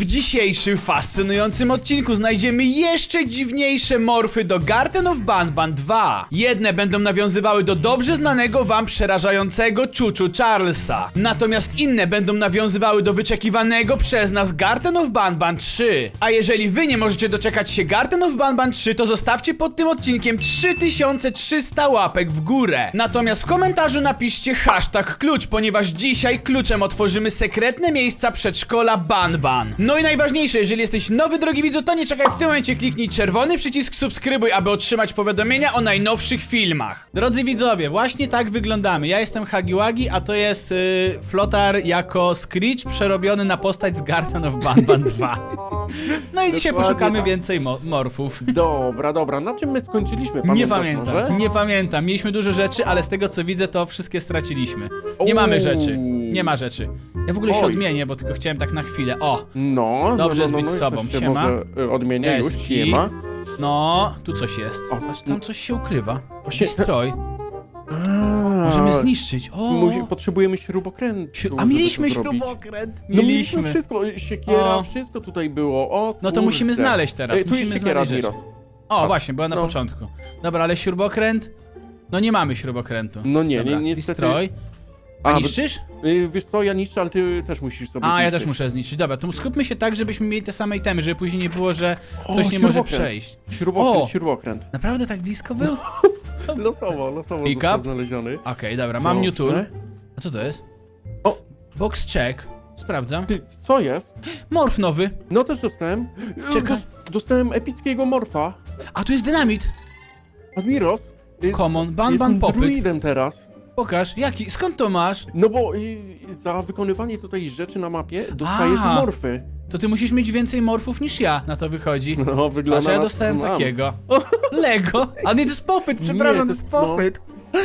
W dzisiejszym fascynującym odcinku znajdziemy jeszcze dziwniejsze morfy do Garden of Banban 2. Jedne będą nawiązywały do dobrze znanego wam przerażającego Chuchu Charlesa. Natomiast inne będą nawiązywały do wyczekiwanego przez nas Garden of Banban 3. A jeżeli wy nie możecie doczekać się Garden of Banban 3, to zostawcie pod tym odcinkiem 3300 łapek w górę. Natomiast w komentarzu napiszcie hashtag klucz, ponieważ dzisiaj kluczem otworzymy sekretne miejsca przedszkola Banban. No i najważniejsze, jeżeli jesteś nowy, drogi widzu, to nie czekaj w tym momencie, kliknij czerwony przycisk subskrybuj, aby otrzymać powiadomienia o najnowszych filmach. Drodzy widzowie, właśnie tak wyglądamy. Ja jestem Hagiwagi, a to jest yy, Flotar jako Screech przerobiony na postać z Garden of Banban 2. No i dzisiaj Dokładnie poszukamy tak. więcej mo morfów. Dobra, dobra, na czym my skończyliśmy? Nie Pamiętasz pamiętam, Może? nie pamiętam. Mieliśmy dużo rzeczy, ale z tego co widzę, to wszystkie straciliśmy. Nie mamy rzeczy. Nie ma rzeczy. Ja w ogóle się Oj. odmienię, bo tylko chciałem tak na chwilę. O, No, Dobrze no, jest no, być no, sobą. się Siema. Może y, odmienię już, Eski. nie ma. no, tu coś jest. O, Aż tam coś się ukrywa. Właśnie- Stroj. Możemy zniszczyć. O, Musi, potrzebujemy śrubokrętu. Żeby A mieliśmy to zrobić. śrubokręt. No mieliśmy Mieliśmy. wszystko, siekiera, O. wszystko tutaj było. O, No to kurde. musimy znaleźć teraz. Ej, tu musimy jest siekiera, znaleźć rzeczy. O, właśnie, była na No. początku. Dobra, ale śrubokręt? No nie mamy śrubokrętu. No nie, Dobra, nie, niestety. I stroj. A, A, niszczysz? y, Wiesz co, ja niszczę, ale ty też musisz sobie A, ja zniszczyć. też muszę zniszczyć. Dobra, to skupmy się tak, żebyśmy mieli te same itemy, żeby później nie było, że O, ktoś nie może śrubokręt. przejść. Śrubokręt, O! śrubokręt. Naprawdę tak blisko był? Losowo, losowo Pick został up? znaleziony. Okej, dobra, mam Dobrze. new tool. A co to jest? O! Box check. Sprawdzam. Ty, co jest? Morf nowy. No też dostałem. Czekaj. Dos- dostałem epickiego morfa. A tu jest dynamit. Admiros. y, Common. Ban, Jestem ban, popyt. druidem teraz. Pokaż. Jaki? Skąd to masz? No bo y, za wykonywanie tutaj rzeczy na mapie dostajesz A. morfy. To ty musisz mieć więcej morfów niż ja, na to wychodzi. No, wygląda Aż ja na- dostałem mam. takiego. Lego? A nie, to jest popyt, przepraszam, to jest no. popyt.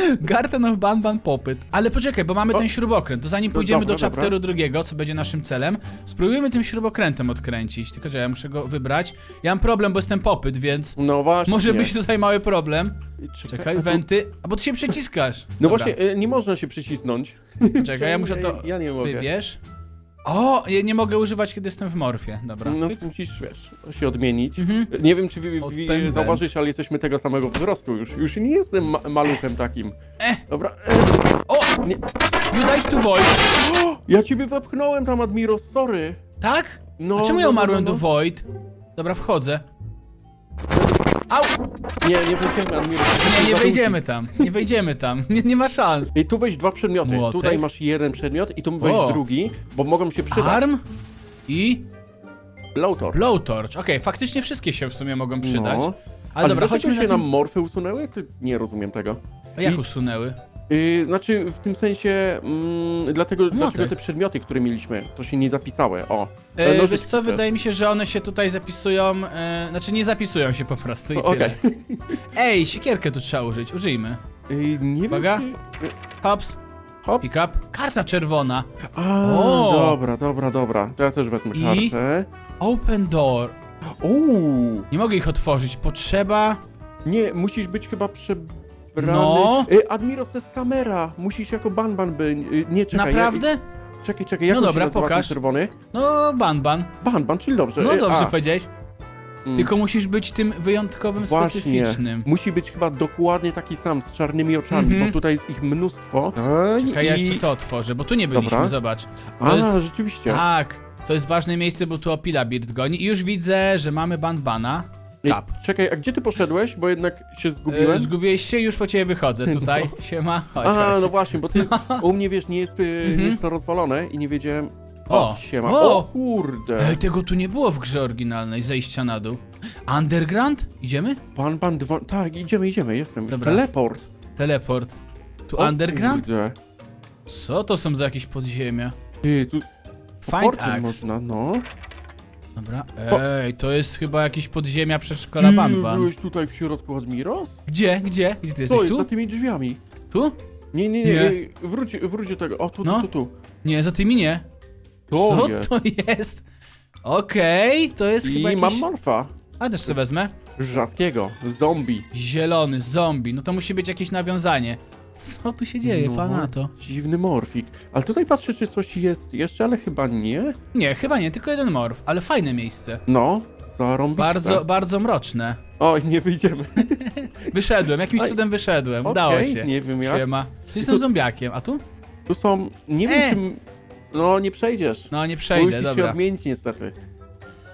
Garden of Banban popyt. Ale poczekaj, bo mamy O. ten śrubokręt, to zanim No pójdziemy dobra, do chapteru drugiego, co będzie naszym celem, spróbujemy tym śrubokrętem odkręcić. Tylko, że ja muszę go wybrać. Ja mam problem, bo jestem popyt, więc No właśnie. może być tutaj mały problem. Czekaj, Czekaj, wenty. A bo ty się przyciskasz. No Dobra, właśnie, y, nie można się przycisnąć. Czekaj, ja muszę to... Ja nie mogę. Wybierz. O, ja nie mogę używać, kiedy jestem w morfie. Dobra. No to musisz, wiesz, się odmienić. Mhm. Nie wiem, czy Odpędzę. zauważysz, ale jesteśmy tego samego wzrostu już. Już nie jestem ma maluchem takim. Eh. Dobra. e, O! Nie. You died to void. Ja ciebie wepchnąłem tam, Admiros, sorry. Tak? No, A czemu ja no, no, umarłem no, do no. void? Dobra, wchodzę. Au! Nie, nie wejdziemy. Nie, nie wejdziemy tam. Nie wejdziemy tam. Nie, nie ma szans. I tu weź dwa przedmioty. Młotek. Tutaj masz jeden przedmiot i tu weź O. drugi, bo mogą się przydać. Arm i Blowtorch. blowtorch. Okej, faktycznie wszystkie się w sumie mogą przydać. No. Ale, Ale dobra, dlaczego chodźmy się na nam tym... morfy usunęły? Ty nie rozumiem tego. A jak i- usunęły? Yy, znaczy, w tym sensie, mm, dlatego, dlaczego te przedmioty, które mieliśmy, to się nie zapisały. O. E, nożyczki wiesz co, też. wydaje mi się, że one się tutaj zapisują, e, znaczy nie zapisują się po prostu i tyle. Okej. Ej, siekierkę tu trzeba użyć, użyjmy. Yy, nie Uwaga. wiem, czy... Hops, Hops. pick up. Karta czerwona. A, O. dobra, dobra, dobra. To ja też wezmę I? kartę. Open door. Uuu. Nie mogę ich otworzyć, potrzeba... Nie, musisz być chyba No. Yy, Admiros, to jest kamera. Musisz jako banban by... Yy, nie, czekaj. Naprawdę? Ja, czekaj, czekaj, jak No on dobra, się nazywa, ten pokaż. czerwony? No, banban. Banban, czyli dobrze. No Yy, dobrze a, powiedziałeś. mm. Tylko musisz być tym wyjątkowym, Właśnie. specyficznym. Musi być chyba dokładnie taki sam, z czarnymi oczami, Mhm. bo tutaj jest ich mnóstwo. Czekaj, ja jeszcze to otworzę, bo tu nie byliśmy, Dobra. zobacz. A, To jest... rzeczywiście. Tak, to jest ważne miejsce, bo tu Opila Beard goni. I już widzę, że mamy banbana. Ej, Kap. Czekaj, a gdzie ty poszedłeś? Bo jednak się E, zgubiłem. zgubiłeś się, już po ciebie wychodzę tutaj. Siema, chodź, a, chodź. no właśnie, bo ty u mnie wiesz, nie jest, y, Mhm. nie jest to rozwalone i nie wiedziałem. O, O, siema. o. O, kurde. Ej, tego tu nie było w grze oryginalnej, zejścia na dół. Underground? Idziemy? Pan, pan, dwa... tak, idziemy, idziemy, jestem. Już Dobra. Teleport. Teleport. Tu O, underground? Kurde. Co to są za jakieś podziemia? Ty, tu Find portem Axe. można, no. Dobra. Ej, to jest chyba jakieś podziemia przedszkola Ty Banban. byłeś tutaj w środku Admiros? Gdzie? Gdzie? Gdzie ty To jesteś? jest za Tu? tymi drzwiami. Tu? Nie, nie, nie, Nie. nie. Wróć, wróć do tego. O, tu, No. tu, tu, tu. Nie, za tymi nie. To Co jest. to jest? Okej, to jest chyba I jakiś... mam morfa. A też sobie wezmę. Rzadkiego. Zombie. Zielony, zombie. No to musi być jakieś nawiązanie. Co tu się dzieje, No, pana to? Dziwny morfik. Ale tutaj patrzę, czy coś jest jeszcze, ale chyba nie. Nie, chyba nie, tylko jeden morf, ale fajne miejsce. No, zarąbiste. Bardzo, bardzo mroczne. Oj, nie wyjdziemy. Wyszedłem, jakimś Oj. cudem wyszedłem, udało Okej, się. nie wiem jak. Siema. Czyli jestem Tu- zombiakiem, a tu? Tu są... Nie wiem, E! czy... No, nie przejdziesz. No nie przejdę, Musisz się dobra. odmienić niestety.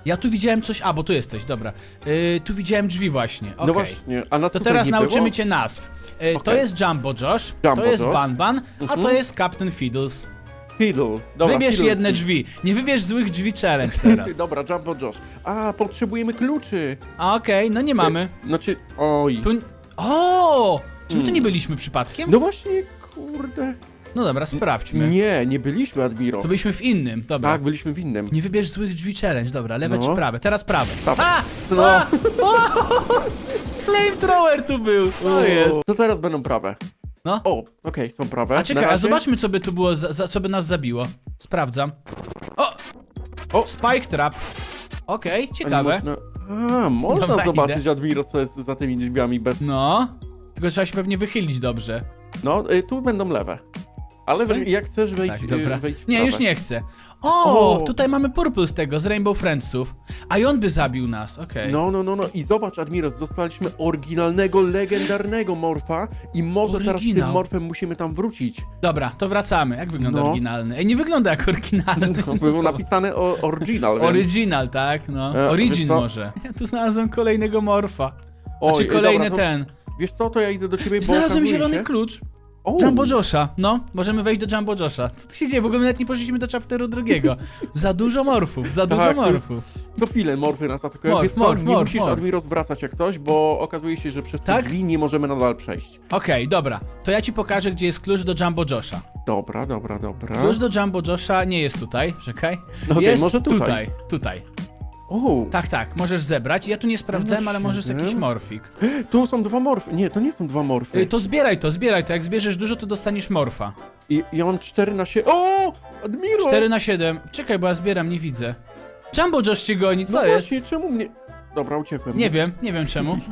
Ja tu widziałem coś, a bo tu jesteś, dobra. Yy, tu widziałem drzwi właśnie, okej. No właśnie, a nas To tutaj teraz nie nauczymy było? cię nazw. Yy, To Okej. jest Jumbo Josh, Jumbo to jest Josh. Ban Ban, a Mhm. to jest Captain Fiddles. Fiddle. Dobra, Wybierz Fiddle jedne drzwi. Nie wybierz złych drzwi challenge teraz. Dobra, Jumbo Josh. A, potrzebujemy kluczy. A, Okej, no nie mamy. Znaczy, oj. Tu... O! Czy my tu Hmm. nie byliśmy przypadkiem? No właśnie, kurde. No dobra, sprawdźmy. Nie, nie byliśmy, Admiros. To byliśmy w innym, dobra. Tak, byliśmy w innym. Nie wybierz złych drzwi challenge, dobra, lewe No. czy prawe? Teraz prawe. Prawe. A! No. A! O! Flamethrower tu był, co jest? To teraz będą prawe. No. O, okej, są prawe. A Na czekaj, a razie- zobaczmy co by tu było, za, za, co by nas zabiło. Sprawdzam. O! O! Spike trap. Okej, ciekawe. Można... A, można Dobra, zobaczyć idę. Admiros, co jest za tymi drzwiami bez... No. Tylko trzeba się pewnie wychylić dobrze. No, y, tu będą lewe. Ale we- jak chcesz wejść, Tak, y, dobra. wejdź w Nie, prawe. już nie chcę. O, O! tutaj mamy Purple z tego, z Rainbow Friendsów. A i on by zabił nas, okej. No, no, no, no i zobacz Admiros, dostaliśmy oryginalnego, legendarnego morfa i może teraz z tym morfem musimy tam wrócić. Dobra, to wracamy. Jak wygląda No. oryginalny? Ej, nie wygląda jak oryginalny. No, było napisane o, original, więc... Original, tak? No. E, wiesz Origin co? może. Ja tu znalazłem kolejnego morfa. Oj, Znaczy y, kolejny dobra, to ten. Wiesz co, to ja idę do ciebie, bo Znalazłem okazuje zielony się... klucz. O, Jumbo Josha. No, możemy wejść do Jumbo Josha. Co tu się dzieje? W ogóle nawet nie poszliśmy do chapteru drugiego. za dużo morfów, za dużo Tak, morfów. Co chwilę morfy nas atakują. Morf, Wiesz co, morf, nie morf, musisz morf. Admiros wracać jak coś, bo okazuje się, że przez te Tak? drzwi nie możemy nadal przejść. Okej, dobra. To ja ci pokażę, gdzie jest klucz do Jumbo Josha. Dobra, dobra, dobra. Klucz do Jumbo Josha nie jest tutaj, czekaj. Okej, jest może tutaj. tutaj. Tutaj. O, Tak, tak, możesz zebrać. Ja tu nie sprawdzałem, ale może jest siedem. jakiś morfik. tu są dwa morfy. Nie, to nie są dwa morfy. Y, To zbieraj to, zbieraj to. Jak zbierzesz dużo, to dostaniesz morfa. I ja mam cztery na sie... O! Admiros! 4 na 7. Czekaj, bo ja zbieram, nie widzę. Jumbo Josh cię goni, co no jest? właśnie, czemu mnie... Dobra, uciekłem. Nie wiem, nie wiem czemu.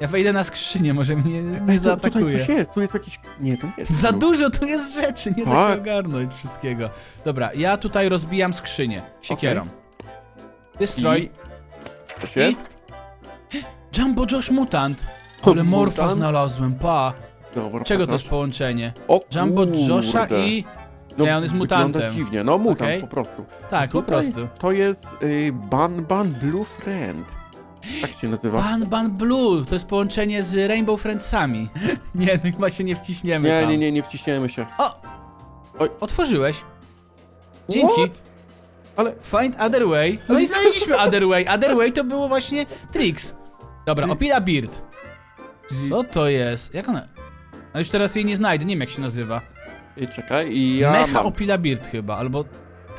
Ja wejdę na skrzynię, może mnie nie Ej, tutaj zaatakuje. coś jest, tu jest jakiś... Nie, to nie jest Za dużo tu jest rzeczy, nie da Tak. się ogarnąć wszystkiego. Dobra, ja tutaj rozbijam skrzynię siekierą. Destroy. Coś jest? Jumbo Josh Mutant. Ale morfa mutant? znalazłem, pa. Dobra, Czego to jest połączenie? O Jumbo kurde. Josha i... No, Nie, on jest wygląda mutantem. dziwnie, no mutant Okej. po prostu. Tak, po Tutaj prostu. To jest y, Ban Ban Blue Friend. Tak się nazywa. Ban Ban Blue, to jest połączenie z Rainbow Friendsami. nie, no chyba się nie wciśniemy Nie, tam. nie, nie, nie wciśniemy się. O! Oj. Otworzyłeś. Dzięki. What? Ale Find other way. No i znaleźliśmy other way. Other way to było właśnie Trix. Dobra, Opila Beard. Co to jest? Jak ona... A już teraz jej nie znajdę, nie wiem jak się nazywa. y, czekaj, i ja Mecha mam. Opila Beard chyba, albo...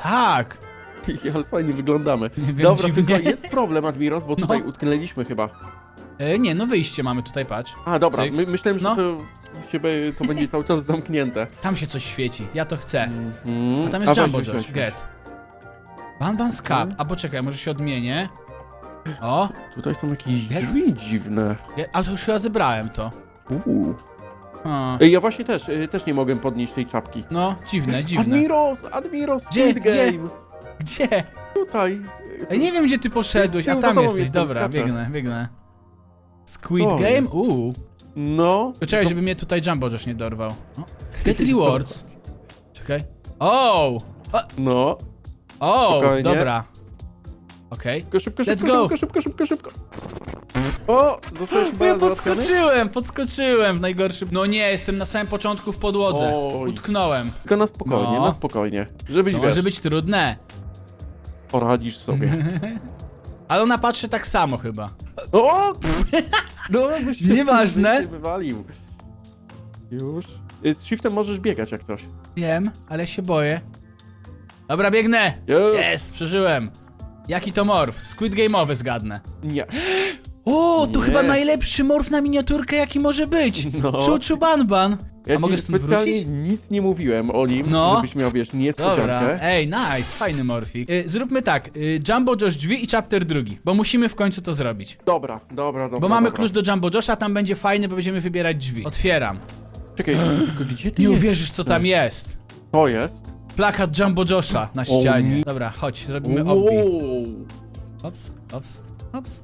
Tak. Ale fajnie wyglądamy. Nie wiem, Dobra, dziwnie. tylko jest problem, Admiros, bo No. tutaj utknęliśmy chyba. E, nie, no wyjście mamy tutaj, patrz. A, dobra, Cyk. my, myślałem, że No. to, się be- to będzie cały czas zamknięte. Tam się coś świeci, ja to chcę. Mhm. A tam jest weź, Jumbo weź, Josh, weź, weź. get. Ban Ban Scap. Mhm. A poczekaj, może się odmienię. O, Tutaj są jakieś Jak? drzwi dziwne. ja- a to już chyba zebrałem to. Uuu. O, Ej, Ja właśnie też, y, też nie mogłem podnieść tej czapki. no, dziwne, dziwne. Admiros, Admiros, Gdzie, Squid gdzie? Game. Gdzie? Tutaj. Ej, nie wiem, gdzie ty poszedłeś, a tyłu tam tobą jesteś, jestem, dobra, skaczę. biegnę, biegnę. Squid O, Game? jest. Uuu. No. Poczekaj, żeby mnie tutaj Jumbo Josh nie dorwał. O. Get rewards. Czekaj. O! No. O! Spokojnie. Dobra. Okej. Szybko, szybko, Let's szybko, go. szybko, szybko, szybko, szybko. O, zostałeś Ja chyba załatwiony? podskoczyłem, podskoczyłem w najgorszym... No nie, jestem na samym początku w podłodze. Oj. Utknąłem. Tylko na spokojnie, No. na spokojnie. Żebyś To wiesz, może być trudne. poradzisz sobie. Ale ona patrzy tak samo chyba. O! No, bo się Nieważne. się wywalił. Już. Y, Z shiftem możesz biegać jak coś. Wiem, ale się boję. Dobra, biegnę! Już. Jest, przeżyłem. Jaki to morf? Squid Game'owy zgadnę. Nie. O, to Nie. chyba najlepszy morf na miniaturkę, jaki może być. No. Czuczu Ban Ban. Ja A mogę stąd specjalnie wrócić? nic nie mówiłem o nim, No. żebyś miał, wiesz, niespodziankę. Dobra, ej, nice, fajny morfik. Y, zróbmy tak, y, Jumbo Josh drzwi i chapter drugi, bo musimy w końcu to zrobić. Dobra, dobra, dobra. Bo mamy dobra. klucz do Jumbo Josha, tam będzie fajny, bo będziemy wybierać drzwi. Otwieram. Czekaj, tylko gdzie ty Nie jest? uwierzysz, co tam jest. To jest? Plakat Jumbo Josha na O ścianie. nie. Dobra, chodź, robimy obbi. Wow. Ops, ops, ops,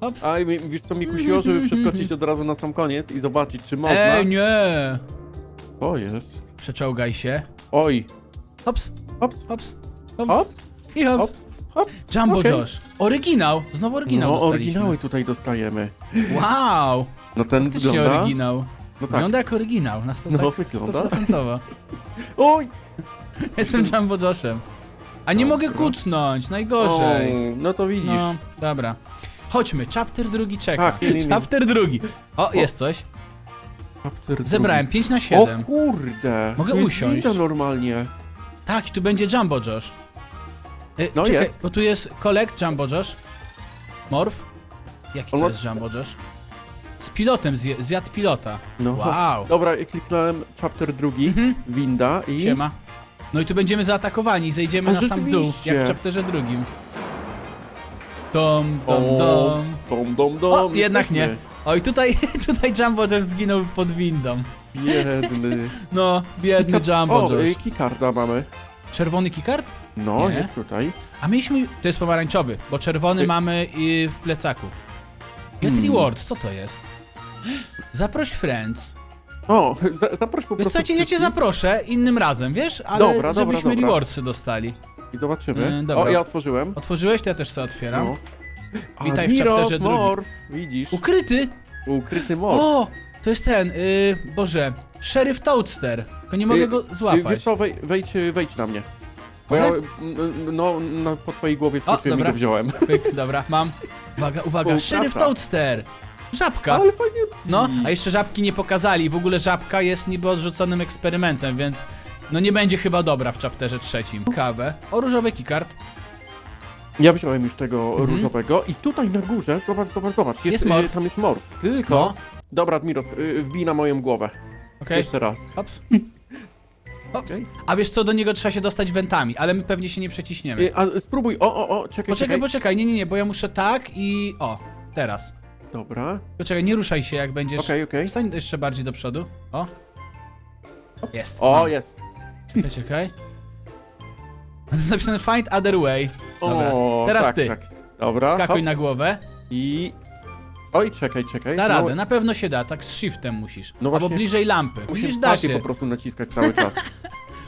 ops. A wiesz co mi kusiło, żeby przeskoczyć od razu na sam koniec i zobaczyć, czy można? Ej, nie! To jest. Przeczołgaj się. Oj. Hops, hops, hops. hops, I hops. hops, hops. Jumbo Okej. Josh. Oryginał. Znowu oryginał No, oryginały tutaj dostajemy. Wow! No ten Faktycznie wygląda... oryginał. No tak. Wygląda jak oryginał. Na 100%. No, tak, wygląda. 100%. Oj! Jestem Jumbo Joshem. A nie mogę kucnąć, najgorzej. O, no to widzisz. No, dobra. Chodźmy, chapter drugi czeka. Tak, nie, nie, nie. Chapter drugi. O, jest coś. Chapter. Zebrałem 5 na O 7. kurde. Mogę jest usiąść. winda normalnie. Tak, i tu będzie Jumbo Josh. Y, No czekaj, jest. bo tu jest Collect Jumbo Josh. Morph. Jaki to jest Jumbo Josh? Z pilotem, zje, zjadł pilota. No. Wow. Dobra, kliknąłem chapter drugi, Mhm. winda i... Siema. No i tu będziemy zaatakowani zejdziemy A, na sam dół, rzeczywiście. jak w chapterze drugim. Dom, dom, dom. Dom, dom, dom. O, jednak nie. jesteśmy. Oj, tutaj, tutaj Jumbo Josh zginął pod windą. Biedny. No, biedny Jumbo O, y, Josh. keycarda mamy. Czerwony keycard? No, Nie. jest tutaj. A mieliśmy... To jest pomarańczowy, bo czerwony Y- mamy i w plecaku. Get Hmm. rewards, co to jest? Zaproś friends. O, za, zaproś po Wiesz prostu co, ja cię, ja cię wszystkich zaproszę innym razem, wiesz? Ale Dobra, dobra, żebyśmy dobra. rewardsy dostali. I zobaczymy. Y, dobra. o, ja otworzyłem. Otworzyłeś? To ja też sobie otwieram. No. Witaj w Admiros chapterze drugim. Morf, widzisz? Ukryty! Ukryty morf. O! To jest ten, y, Boże, Sheriff Toadster. Tylko nie mogę Y, go Y, Wiesz złapać. co, wej, wejdź, wejdź na mnie. Bo ja, n- no, no, po twojej głowie skoczyłem i dobra. go wziąłem. Pyk, dobra, mam. Uwaga, uwaga, Współpraca. Sheriff Toadster! Żabka. Ale fajnie. No, a jeszcze żabki nie pokazali. W ogóle żabka jest niby odrzuconym eksperymentem, więc no nie będzie chyba dobra w chapterze trzecim. Kawę. O, różowy keycard. Ja wziąłem już tego Mhm. różowego i tutaj na górze, zobacz, zobacz, zobacz, jest, Jest y, morf. tam jest morf. Tylko, No. dobra Admiros, y, wbij na moją głowę. Okej, Jeszcze raz. hops. Hops. Okej. A wiesz co, do niego trzeba się dostać wentami, ale my pewnie się nie przeciśniemy. Y, a spróbuj, o, o, o, czekaj, Poczekaj, czekaj. poczekaj, nie, nie, nie, bo ja muszę tak i... O, teraz. Dobra, Poczekaj, nie ruszaj się jak będziesz... okej, okej. Stań jeszcze bardziej do przodu. O. Jest. O, mam. jest. Czekaj, czekaj. To jest napisane find other way. Dobra, O, teraz tak, ty. Tak. Dobra, Skakuj hop. na głowę. I... Oj, czekaj, czekaj. Da No, radę, na pewno się da, tak z shiftem musisz. No Albo właśnie- bliżej lampy. Musisz Widzisz, da się. po prostu naciskać cały czas.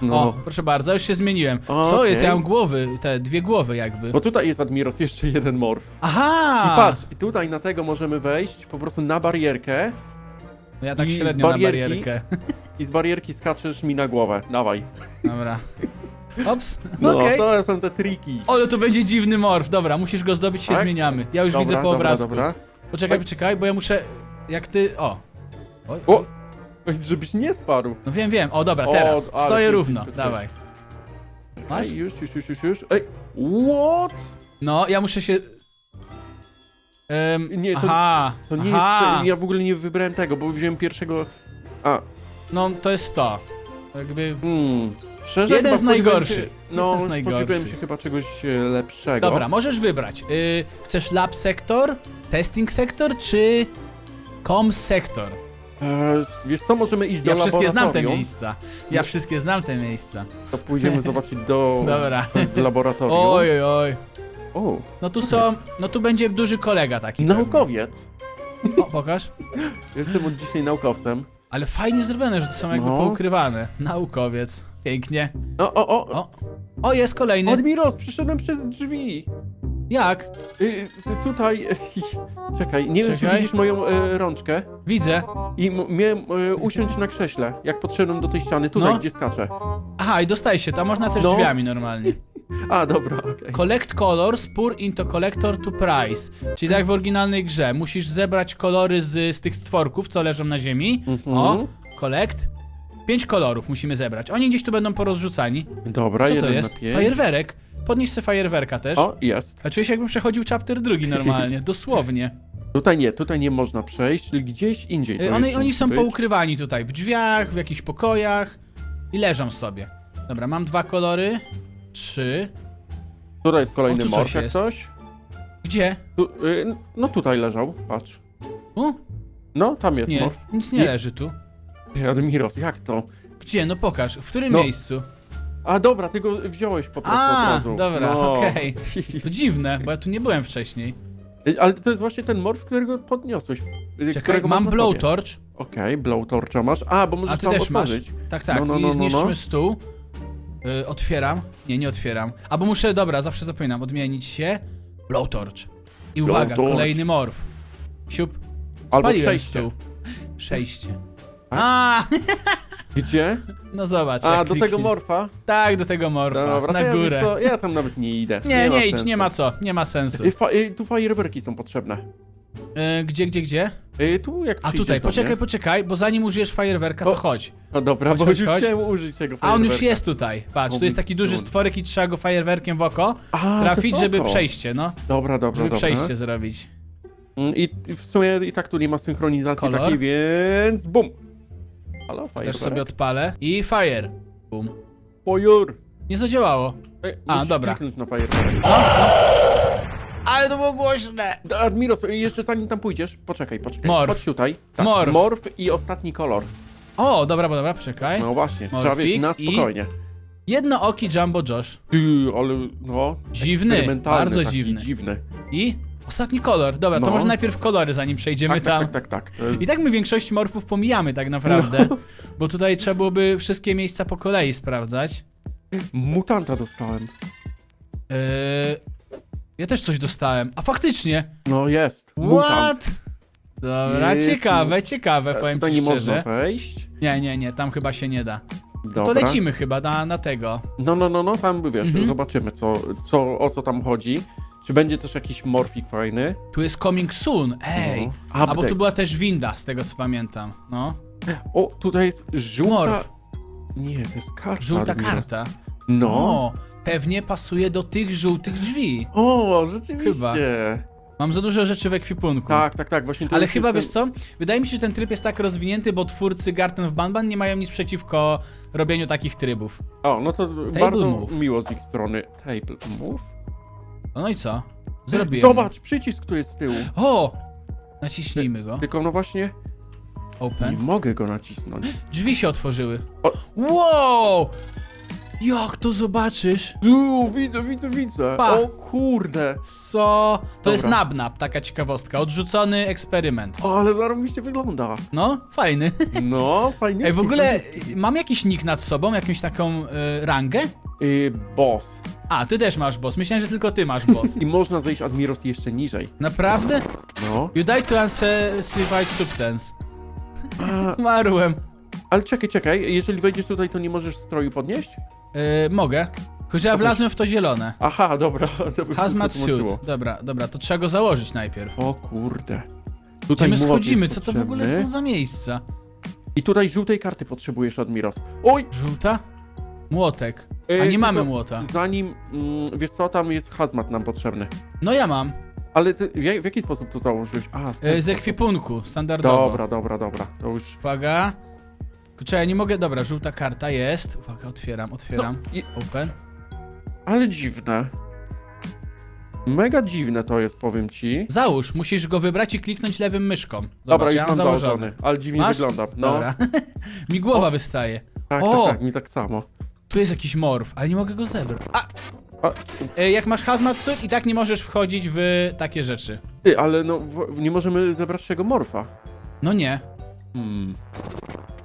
No. O, proszę bardzo, już się zmieniłem. Co jest? Ja mam głowy, te dwie głowy jakby. Bo tutaj jest Admiros, jeszcze jeden morf. Aha! I patrz, i tutaj na tego możemy wejść po prostu na barierkę No Ja tak i z średnio na barierki- barierkę. i z barierki skaczesz mi na głowę. Dawaj. Dobra. Ops, No, okej. to są te triki. Ale to będzie dziwny morf. Dobra, musisz go zdobyć, się Tak? zmieniamy. Ja już dobra, widzę po dobra, obrazku. Dobra. Poczekaj, Oj. poczekaj, bo ja muszę... Jak ty... O. Oj, O! Oj, Żebyś nie spadł. No wiem, wiem. O, dobra, O, teraz. ale Stoję równo. blisko Dawaj. Masz? Ej, już, już, już, już, już. Ej, what? No, ja muszę się... Ym, Nie, to- aha, To nie aha. jest, ja w ogóle nie wybrałem tego, bo wziąłem pierwszego... A, No, to jest to. Jakby... hmm. Szczerze, Jeden chyba z spodziewałem najgorszych. Się, Jeden no, z najgorszych. spodziewałem się chyba czegoś e, lepszego. Dobra, możesz wybrać. Y, chcesz lab sektor, testing sektor, czy com sektor? E, wiesz co, możemy iść do Ja wszystkie znam te laboratorium. miejsca. Ja wszystkie znam te miejsca. To pójdziemy zobaczyć do... Dobra. Co jest w laboratorium. Oj, oj, oj. O, No tu są, no tu będzie duży kolega taki. naukowiec. pewnie. O, pokaż. Jestem od dzisiaj naukowcem. Ale fajnie zrobione, że to są jakby No. poukrywane. Naukowiec. Pięknie. O, o, o! O. O, jest kolejny. Admiros, przyszedłem przez drzwi. Jak? Y, z- tutaj... Czekaj, nie wiem, czy Czekaj. widzisz moją e, rączkę. Widzę. I m- miałem e, usiąść na krześle, jak podszedłem do tej ściany, tutaj, No. gdzie skaczę. Aha, i dostaje się, tam można też No. drzwiami normalnie. A, dobra, okej. Collect colors, pour into collector to price. Czyli tak jak w oryginalnej grze, musisz zebrać kolory z, z tych stworków, co leżą na ziemi. Mhm. O, collect. Pięć kolorów musimy zebrać. Oni gdzieś tu będą porozrzucani. Dobra, Co to jeden jest? na pięć. Fajerwerek. Podnieś sobie fajerwerka też. O, jest. A czuję się jakbym przechodził chapter drugi normalnie, dosłownie. Tutaj nie, tutaj nie można przejść, czyli gdzieś indziej. to Y, One, jest, oni musi są być. poukrywani tutaj, w drzwiach, w jakichś pokojach i leżą sobie. Dobra, mam dwa kolory. Trzy. Tutaj jest kolejny O, tu coś morf, jak jest. coś. Gdzie? Tu, y, no tutaj leżał, patrz. U? No, tam jest Nie, morf. nic nie Nie. leży tu. Admiros, jak to? Gdzie? No pokaż. W którym No. miejscu? A dobra, ty go wziąłeś po prostu A, od razu. dobra, no. okej. To dziwne, bo ja tu nie byłem wcześniej. Ale to jest właśnie ten morf, którego podniosłeś. Czekaj, którego mam masz na sobie. blowtorch. Okej, blowtorcha masz. A, bo możesz A ty tam też masz. otworzyć. Tak, tak. No, no, I no, no, zniszczmy no. stół. Y, otwieram. Nie, nie otwieram. Albo muszę, dobra, zawsze zapominam, odmienić się. Blowtorch. I uwaga, Blowtorch. kolejny morf. Siup. Albo Spaliłem przejście. stół. Przejście. Tak? A, Gdzie? no zobacz. A, jak do tego kliknij. morfa? Tak, do tego morfa. Dobra, na ja, wiesz górę. co, ja tam nawet nie idę. Nie, ma nie idź, sensu. nie ma co, nie ma sensu. Y, fa- y, tu fajerwerki są potrzebne. Y, gdzie, gdzie, gdzie? Y, tu jak A przyjdziesz tutaj, do poczekaj, mnie. poczekaj, bo zanim użyjesz fajerwerka, to O, chodź. No dobra, Chodź, bo chodź, już chodź. chciałem użyć tego A on już fajerwerka. jest tutaj. Patrz, tu jest taki duży stworek i trzeba go fajerwerkiem w oko A, trafić, żeby przejście, no. Dobra, dobra, Żeby dobra. przejście zrobić. Mm, I i w sumie i tak tu nie ma synchronizacji Kolor? takiej, więc bum. Halo, Też fajerwerek? sobie odpalę. I fire. Boom. Fajur. Nie zadziałało. Ej, A, musisz dobra. kliknąć na fajerwerek. Ale to było głośne. Admiros, jeszcze zanim tam pójdziesz, poczekaj, poczekaj. Morf. Chodź tutaj. Tak, Morf. Morf i ostatni kolor. O, dobra, bo dobra, poczekaj. No właśnie, trzeba Morfik wiedzieć na i- spokojnie. Jednooki Jumbo Josh. Ty, ale no. Dziwny, eksperymentalny bardzo taki, dziwny. dziwny. I ostatni kolor. Dobra, to No. może najpierw kolory, zanim przejdziemy Tak, tam. tak, tak, tak, tak. To jest... I tak my większość morfów pomijamy tak naprawdę, No. bo tutaj trzeba byłoby wszystkie miejsca po kolei sprawdzać. Mutanta dostałem. Yy... Ja też coś dostałem. A faktycznie! No jest. Mutant. What? Dobra, Jest. ciekawe, ciekawe, powiem Tutaj ci nie można szczerze. wejść. Nie, nie, nie, tam chyba się nie da. Dobra. To lecimy chyba na, na tego. No, no, no, no, tam wiesz, Mhm. zobaczymy co, co, o co tam chodzi. Czy będzie też jakiś morfik fajny? Tu jest coming soon, ej! No. A bo Update. tu była też winda, z tego co pamiętam. No. O, tutaj jest żółta... Morf. Nie, to jest karta. Żółta Admiros. karta. No. O, pewnie pasuje do tych żółtych drzwi. O, rzeczywiście. Chyba. Mam za dużo rzeczy w ekwipunku. Tak, tak, tak, właśnie to Ale już chyba jestem- wiesz co? Wydaje mi się, że ten tryb jest tak rozwinięty, bo twórcy Garten of Banban nie mają nic przeciwko robieniu takich trybów. O, no to bardzo move. miło z ich strony. Table move. No i co? Zrobiłem. Zobacz, przycisk tu jest z tyłu. O! Naciśnijmy go. Tylko no właśnie, nie Open. mogę go nacisnąć. Drzwi się otworzyły. O. Wow! Jak to zobaczysz? Tu, widzę, widzę, widzę. Pa. O kurde. Co? To Dobra. jest nabnab, taka ciekawostka. Odrzucony eksperyment. O, ale zarobiście wygląda. No, fajny. No, fajnie. Ej, w ogóle mam jakiś nick nad sobą, jakąś taką y, rangę? Y, boss. A, ty też masz boss. Myślałem, że tylko ty masz boss. I można zejść Admiros jeszcze niżej. Naprawdę? No. You die to uncirculated substance. A, Umarłem. ale czekaj, czekaj, jeżeli wejdziesz tutaj, to nie możesz stroju podnieść? Yy, mogę. Tylko, że ja wlazłem w to zielone. Aha, dobra. To by Hazmat wszystko tłumaczyło. suit. Dobra, dobra, to trzeba go założyć najpierw. O kurde. Gdzie my młot schodzimy? Co to w ogóle potrzebny. są za miejsca? I tutaj żółtej karty potrzebujesz, Admiros. Oj! Żółta? Młotek. A Ej, nie tylko mamy młota. Zanim, mm, wiesz co, tam jest hazmat nam potrzebny. No ja mam. Ale ty, w, jak- w jaki sposób to założyłeś? A, w ten Yy, z sposób. ekwipunku, standardowo. Dobra, dobra, dobra. To już... Uwaga. Kurczę, ja nie mogę. Dobra, żółta karta jest. Uwaga, otwieram, otwieram. No, i, Open. ale dziwne. Mega dziwne to jest, powiem ci. Załóż, musisz go wybrać i kliknąć lewym myszką. Zobacz, Dobra, już ja mam założony. założony, ale dziwnie Masz? wyglądam. No, Dobra. Mi głowa wystaje. tak, O! tak, tak, mi tak samo. Tu jest jakiś morf, ale nie mogę go zebrać. A, A, e, jak masz hazmat suit i tak nie możesz wchodzić w takie rzeczy. ty, ale no, w, nie możemy zebrać tego morfa. No nie. Hmm.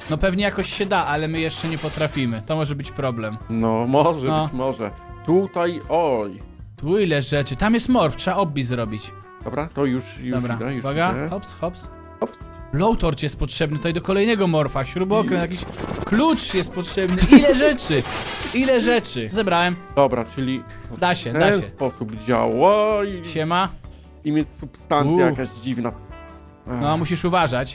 No pewnie jakoś się da, ale my jeszcze nie potrafimy. To może być problem. No, może No. być, może. Tutaj, oj. Tu ile rzeczy. Tam jest morf, trzeba obbi zrobić. Dobra, to już, już Dobra, idę, już uwaga. idę. Hops, hops. Hops. Blowtorch jest potrzebny tutaj do kolejnego morfa. Śrubokręt, jakiś klucz jest potrzebny. Ile rzeczy! Ile rzeczy! Zebrałem. Dobra, czyli Da się, w da ten się. sposób działa i Siema. im jest substancja jakaś dziwna. No, musisz uważać.